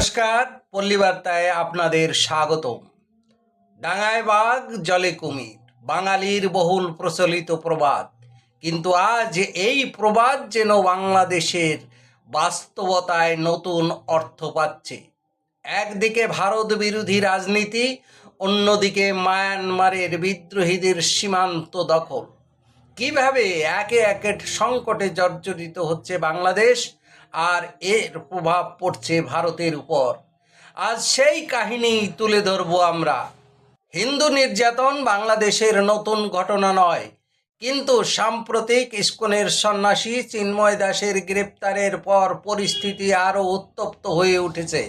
নমস্কার, পল্লীবার্তায় আপনাদের স্বাগতম। ডাঙায় বাঘ, জলে কুমির, বাঙালির বহুল প্রচলিত প্রবাদ। কিন্তু আজ এই প্রবাদ যেন বাংলাদেশের বাস্তবতায় নতুন অর্থ পাচ্ছে। একদিকে ভারত বিরোধী রাজনীতি, অন্যদিকে মায়ানমারের বিদ্রোহীদের সীমান্ত দখল। কীভাবে একে একে সংকটে জর্জরিত হচ্ছে বাংলাদেশ? আর এর প্রভাব পড়ছে ভারতের উপর। আজ সেই কাহিনী তুলে ধরবো আমরা। হিন্দু নির্যাতন বাংলাদেশের নতুন ঘটনা নয়, কিন্তু সাম্প্রতিক ইস্কনের সন্ন্যাসী চিন্ময় দাসের গ্রেপ্তারের পর পরিস্থিতি আরও উত্তপ্ত হয়ে উঠেছে।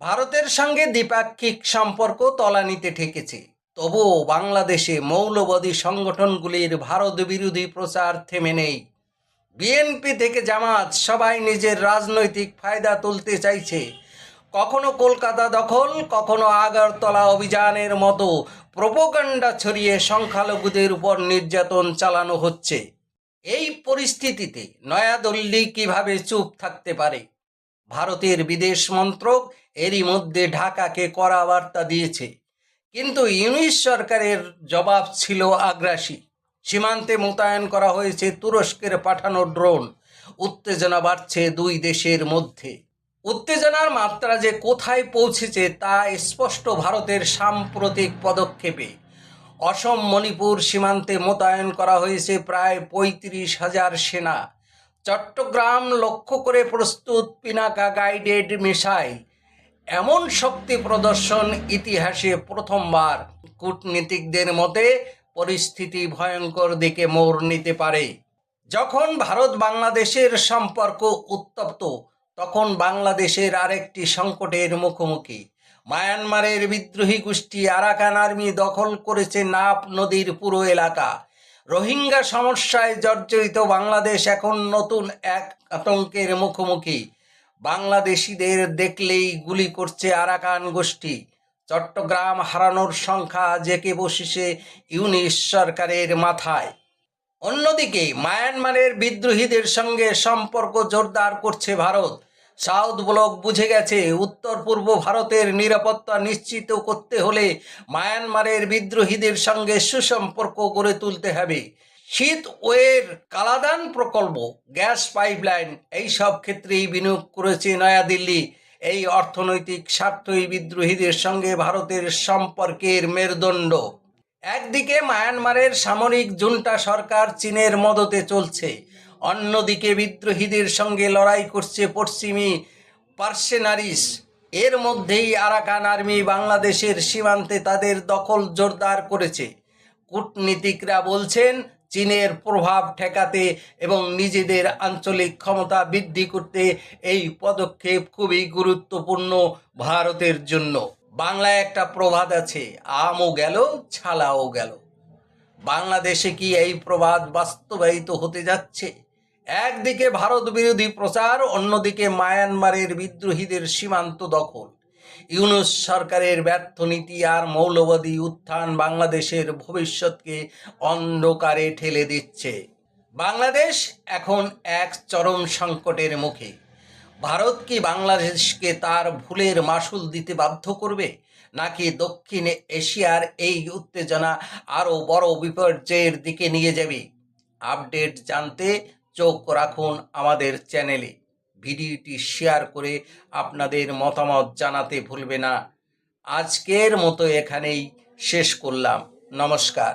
ভারতের সঙ্গে দ্বিপাক্ষিক সম্পর্ক তলানিতে ঠেকেছে। তবুও বাংলাদেশে মৌলবাদী সংগঠনগুলির ভারত বিরোধী প্রচার থেমে নেই। বিএনপি থেকে জামাত সবাই নিজের রাজনৈতিক ফায়দা তুলতে চাইছে। কখনো কলকাতা দখল, কখনো আগরতলা অভিযানের মতো প্রোপোগান্ডা ছড়িয়ে সংখ্যালঘুদের উপর নির্যাতন চালানো হচ্ছে। এই পরিস্থিতিতে নয়াদিল্লি কীভাবে চুপ থাকতে পারে? ভারতের বিদেশ মন্ত্রক এরই মধ্যে ঢাকাকে কড়া বার্তা দিয়েছে। কিন্তু ইউনিশ সরকারের জবাব ছিল আগ্রাসী। সীমান্তে মোতায়েন করা হয়েছে তুরস্কের পাঠানো ড্রোন। উত্তেজনা বাড়ছে দুই দেশের মধ্যে। উত্তেজনার মাত্রা যে কোথায় পৌঁছেছে তা স্পষ্ট ভারতের সাম্প্রতিক পদক্ষেপে। অসম, মণিপুর সীমান্তে মোতায়েন করা হয়েছে প্রায় পঁয়ত্রিশ হাজার সেনা। চট্টগ্রাম লক্ষ্য করে প্রস্তুত পিনাকা গাইডেড মিসাইল। এমন শক্তি প্রদর্শন ইতিহাসে প্রথমবার। কূটনীতিকদের মতে পরিস্থিতি ভয়ঙ্কর দিকে মোড় নিতে পারে। যখন ভারত বাংলাদেশের সম্পর্ক উত্তপ্ত, তখন বাংলাদেশের আরেকটি সংকটের মুখোমুখি। মায়ানমারের বিদ্রোহী গোষ্ঠী আরাকান আর্মি দখল করেছে নাপ নদীর পুরো এলাকা। রোহিঙ্গা সমস্যায় জর্জরিত বাংলাদেশ এখন নতুন এক আতঙ্কের মুখোমুখি। বাংলাদেশিদের দেখলেই গুলি করছে আরাকান গোষ্ঠী। চট্টগ্রাম হারানোর সংখ্যা জেকে বসেছে ইউনিশ সরকারের মাথায়। অন্যদিকে মায়ানমারের বিদ্রোহীদের সঙ্গে সম্পর্ক জোরদার করছে ভারত। সাউথ ব্লক বুঝে গেছে, উত্তর পূর্ব ভারতের নিরাপত্তা নিশ্চিত করতে হলে মায়ানমারের বিদ্রোহীদের সঙ্গে সুসম্পর্ক গড়ে তুলতে হবে। শীত, ওয়ের কালাদান প্রকল্প, গ্যাস পাইপলাইন এই সব ক্ষেত্রেই বিনিয়োগ করেছে নয়াদিল্লি। এই অর্থনৈতিক স্বার্থই বিদ্রোহীদের সঙ্গে ভারতের সম্পর্কের মেরুদণ্ড। একদিকে মায়ানমারের সামরিক জুন্টা সরকার চীনের মদতে চলছে, অন্যদিকে বিদ্রোহীদের সঙ্গে লড়াই করছে পশ্চিমী পার্সেনারিস। এর মধ্যেই আরাকান আর্মি বাংলাদেশের সীমান্তে তাদের দখল জোরদার করেছে। কূটনীতিকরা বলছেন চীনের প্রভাব ঠেকাতে এবং নিজেদের আঞ্চলিক ক্ষমতা বৃদ্ধি করতে এই পদক্ষেপ খুবই গুরুত্বপূর্ণ ভারতের জন্য। বাংলায় একটা প্রবাদ আছে, আমও গেল, ছালাও গেল। বাংলাদেশে কি এই প্রবাদ বাস্তবায়িত হতে যাচ্ছে? একদিকে ভারত বিরোধী প্রচার, অন্যদিকে মায়ানমারের বিদ্রোহীদের সীমান্ত দখল। ইউনুস সরকারের ব্যর্থ নীতি আর মৌলবাদী উত্থান বাংলাদেশের ভবিষ্যৎকে অন্ধকারে ঠেলে দিচ্ছে। বাংলাদেশ এখন এক চরম সংকটের মুখে। ভারত কি বাংলাদেশকে তার ভুলের মাসুল দিতে বাধ্য করবে? নাকি দক্ষিণ এশিয়ার এই উত্তেজনা আরও বড় বিপর্যয়ের দিকে নিয়ে যাবে? আপডেট জানতে চোখ রাখুন আমাদের চ্যানেলে। ভিডিওটি শেয়ার করে আপনাদের মতামত জানাতে ভুলবে না। আজকের মতো এখানেই শেষ করলাম। নমস্কার।